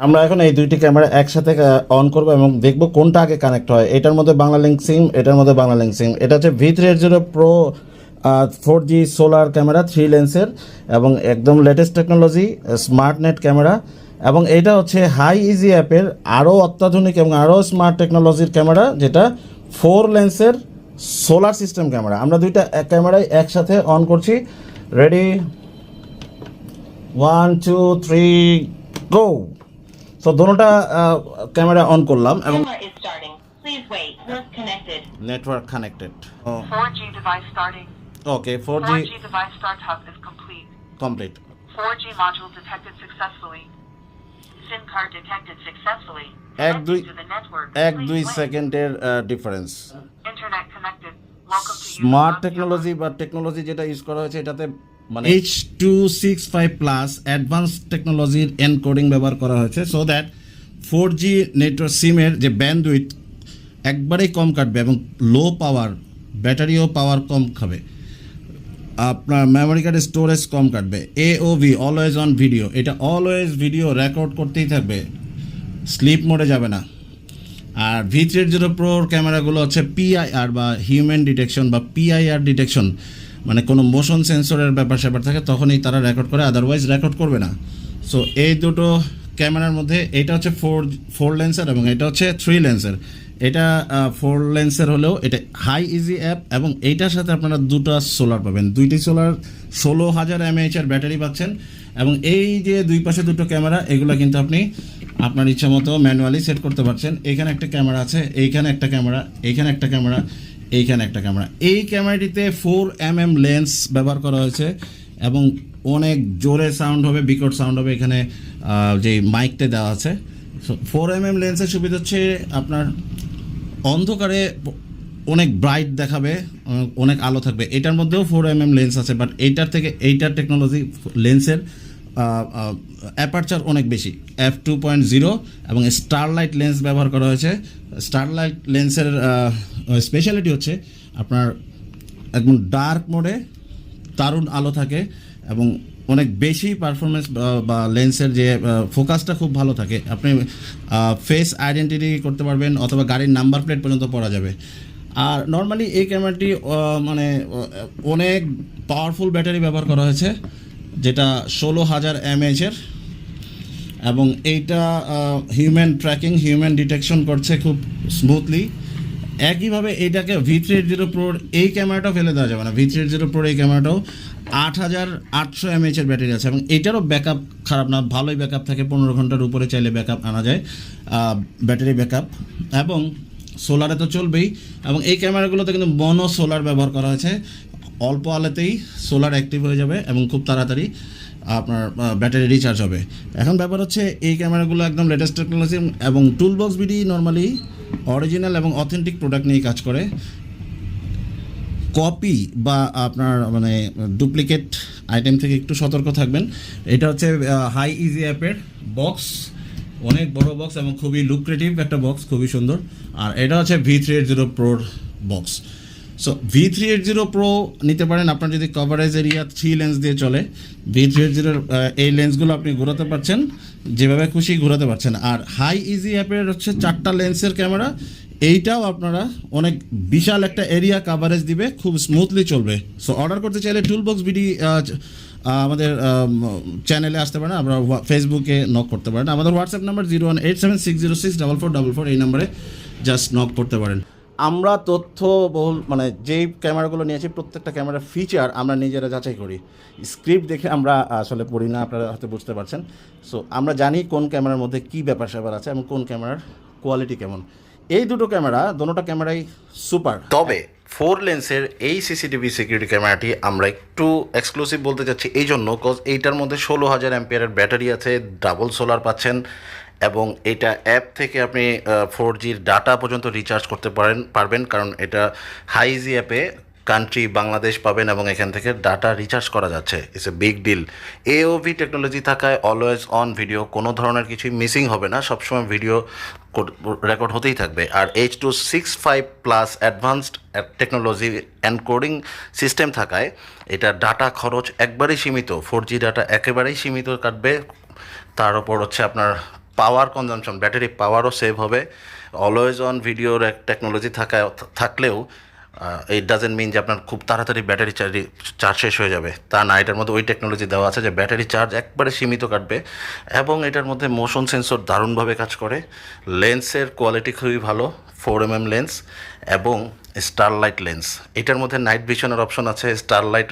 আমরা এখন এই দুইটি ক্যামেরা একসাথে অন করব এবং দেখব কোনটা আগে কানেক্ট হয়। এটার মধ্যে বাংলা লিঙ্ক সিম এটার মধ্যে বাংলা লিঙ্ক সিম এটা হচ্ছে V three zero pro four G solar camera three লেন্সের এবং একদম latest technology smart net camera এবং এটা হচ্ছে হাই ইজি অ্যাপের আরও অত্যাধুনিক এবং আরও স্মার্ট টেকনোলজির ক্যামেরা যেটা ফোর লেন্সের সোলার সিস্টেম ক্যামেরা আমরা দুইটা ক্যামেরাই একসাথে অন করছি। Ready one two three go so দোনোটা ক্যামেরা অন করলাম এবং. Network connected 4G device starting. Okay four G 4G device startup is complete. Complete 4G module detected successfully. SIM card detected successfully. এক দুই to the network. এক দুই. সেকেন্ডের difference Internet connected. Welcome to smart technology বা technology যেটা use করা হয়েছে এটাতে মানে H two six five plus advance টেকনোলজির এনকোডিং ব্যবহার করা হয়েছে so that four G network সিমের যে ব্যান্ডউইথ একবারেই কম কাটবে এবং লো পাওয়ার ব্যাটারিও পাওয়ার কম খাবে। আপনার মেমোরি কার্ডের স্টোরেজ কম কাটবে। A O V always on video এটা অলওয়েজ ভিডিও রেকর্ড করতেই থাকবে। স্লিপ মোডে যাবে না। আর ভি থ্রি জিরো প্রোর ক্যামেরাগুলো হচ্ছে পিআইআর বা হিউম্যান ডিটেকশন বা পিআইআর ডিটেকশন মানে কোনো মোশন সেন্সরের ব্যাপার স্যাপার থাকে, তখনই তারা রেকর্ড করে আদারওয়াইজ রেকর্ড করবে না। সো এই দুটো ক্যামেরার মধ্যে, এটা হচ্ছে ফোর ফোর লেন্সের এবং এটা হচ্ছে থ্রি লেন্সের এটা ফোর লেন্সের হলেও এটা হাই ইজি অ্যাপ এবং এইটার সাথে আপনারা দুটো সোলার পাবেন। দুইটি সোলার ষোলো হাজার এমএএচের ব্যাটারি পাচ্ছেন এবং এই যে দুই পাশে দুটো ক্যামেরা, এগুলো কিন্তু আপনি আপনার ইচ্ছা মতো ম্যানুয়ালি সেট করতে পারছেন। এইখানে একটা ক্যামেরা আছে, এইখানে একটা ক্যামেরা, এইখানে একটা ক্যামেরা। এইখানে একটা ক্যামেরা এই ক্যামেরাটিতে ফোর এম এম লেন্স ব্যবহার করা হয়েছে এবং অনেক জোরে সাউন্ড হবে, বিকট সাউন্ড হবে এখানে যে মাইকটা দেওয়া আছে। ফোর এম এম লেন্সের সুবিধা হচ্ছে আপনার অন্ধকারে অনেক ব্রাইট দেখাবে, অনেক আলো থাকবে। এটার মধ্যেও ফোর এম এম লেন্স আছে বাট এইটার থেকে, এইটার টেকনোলজি লেন্সের অ্যাপারচার অনেক বেশি। এফ টু পয়েন্ট জিরো এবং স্টারলাইট লেন্স ব্যবহার করা হয়েছে। স্টারলাইট লেন্সের স্পেশালিটি হচ্ছে আপনার একদম ডার্ক মোডে দারুণ আলো থাকে এবং অনেক বেশি পারফরমেন্স বা লেন্সের যে ফোকাসটা খুব ভালো থাকে। আপনি ফেস আইডেন্টিটি করতে পারবেন অথবা গাড়ির নাম্বার প্লেট পর্যন্ত পড়া যাবে। আর নর্মালি এই ক্যামেরাটি মানে অনেক পাওয়ারফুল ব্যাটারি ব্যবহার করা হয়েছে। যেটা ষোলো হাজার এমএইচের এবং এইটা হিউম্যান ট্র্যাকিং হিউম্যান ডিটেকশন করছে খুব স্মুথলি একইভাবে এইটাকে ভি থ্রি এইট জিরো প্রোর এই ক্যামেরাটাও ফেলে দেওয়া যাবে না। ভি থ্রি এইট জিরো প্রোর এই ক্যামেরাটাও আট হাজার আটশো এমএইচের ব্যাটারি আছে, এবং এইটারও ব্যাকআপ খারাপ না, ভালোই ব্যাকআপ থাকে, পনেরো ঘণ্টার উপরে চাইলে ব্যাকআপ আনা যায় ব্যাটারি ব্যাকআপ এবং সোলারে তো চলবেই, এবং এই ক্যামেরাগুলোতে কিন্তু মনো সোলার ব্যবহার করা হয়েছে। অল্প আলোতেই সোলার অ্যাক্টিভ হয়ে যাবে এবং খুব তাড়াতাড়ি আপনার ব্যাটারি রিচার্জ হবে। এখন ব্যাপার হচ্ছে, এই ক্যামেরাগুলো একদম লেটেস্ট টেকনোলজি এবং টুলবক্স বিডি নর্মালি অরিজিনাল এবং অথেন্টিক প্রোডাক্ট নিয়ে কাজ করে। কপি বা আপনার মানে ডুপ্লিকেট আইটেম থেকে একটু সতর্ক থাকবেন। এটা হচ্ছে হাই ইজি অ্যাপের বক্স অনেক বড় বক্স এবং খুবই লুক্রেটিভ একটা বক্স খুবই সুন্দর। আর এটা হচ্ছে V three eight zero প্রোর box so V three eight zero pro নিতে পারেন। আপনার যদি কভারেজ এরিয়া থ্রি লেন্স দিয়ে চলে ভি থ্রি এইট জিরোর এই লেন্সগুলো আপনি ঘোরাতে পারছেন, যেভাবে খুশি ঘোরাতে পারছেন। আর হাই ইজি অ্যাপের হচ্ছে চারটা লেন্সের ক্যামেরা এইটাও আপনারা অনেক বিশাল একটা এরিয়া কাভারেজ দিবে, খুব স্মুথলি চলবে। সো অর্ডার করতে চাইলে টুলবক্স বিডি আমাদের চ্যানেলে আসতে পারেন। আমরা ফেসবুকে নক করতে পারেন। আমাদের WhatsApp number zero one eight seven six zero six double four double four এই নাম্বারে জাস্ট নক করতে পারেন। আমরা তথ্য বহুল মানে যেই ক্যামেরাগুলো নিয়েছি প্রত্যেকটা ক্যামেরার ফিচার আমরা নিজেরা যাচাই করি। স্ক্রিপ্ট দেখে আমরা আসলে পড়ি না, আপনারা হয়তো বুঝতে পারছেন। সো আমরা জানি কোন ক্যামেরার মধ্যে কী ব্যাপার স্যাপার আছে এবং কোন ক্যামেরার কোয়ালিটি কেমন। এই দুটো ক্যামেরা, দোনোটা ক্যামেরাই সুপার তবে ফোর লেন্সের এই সিসিটিভি সিকিউরিটি ক্যামেরাটি আমরা একটু এক্সক্লুসিভ বলতে চাচ্ছি এই জন্য কজ এইটার মধ্যে ষোলো হাজার অ্যাম্পিয়ারের ব্যাটারি আছে ডাবল সোলার পাচ্ছেন। এবং এটা অ্যাপ থেকে আপনি ফোর জির ডাটা পর্যন্ত রিচার্জ করতে পারেন, পারবেন, কারণ এটা হাইজি অ্যাপে কান্ট্রি বাংলাদেশ পাবেন এবং এখান থেকে ডাটা রিচার্জ করা যাচ্ছে। It's a big deal AOV technology থাকায় অলওয়েজ অন ভিডিও কোনো ধরনের কিছুই মিসিং হবে না। সবসময় ভিডিও রেকর্ড হতেই থাকবে। আর H two six five plus advanced technology encoding system থাকায় এটা ডাটা খরচ একবারেই সীমিত। ফোর জি ডাটা একেবারেই সীমিত কাটবে। তার উপর হচ্ছে আপনার পাওয়ার কনজামশন ব্যাটারি পাওয়ারও সেভ হবে। অলওয়েজ অন ভিডিওর টেকনোলজি থাকা থাকলেও ইট ডাজেন্ট মিন যে আপনার খুব তাড়াতাড়ি ব্যাটারি চার্জ চার্জ শেষ হয়ে যাবে। তা না, এটার মধ্যে ওই টেকনোলজি দেওয়া আছে যে ব্যাটারি চার্জ একবারে সীমিত কাটবে এবং এটার মধ্যে মোশন সেন্সর দারুণভাবে কাজ করে। লেন্সের কোয়ালিটি খুবই ভালো ফোর এম এম লেন্স এবং স্টারলাইট লেন্স এটার মধ্যে নাইট ভিশনের অপশন আছে স্টারলাইট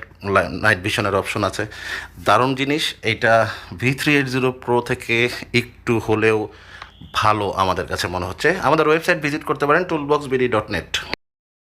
নাইট ভিশনের অপশন আছে। দারুণ জিনিস, এটা V three eight zero pro থেকে একটু হলেও ভালো আমাদের কাছে মনে হচ্ছে। আমাদের ওয়েবসাইট ভিজিট করতে পারেন টুলবক্স বিডি ডট নেট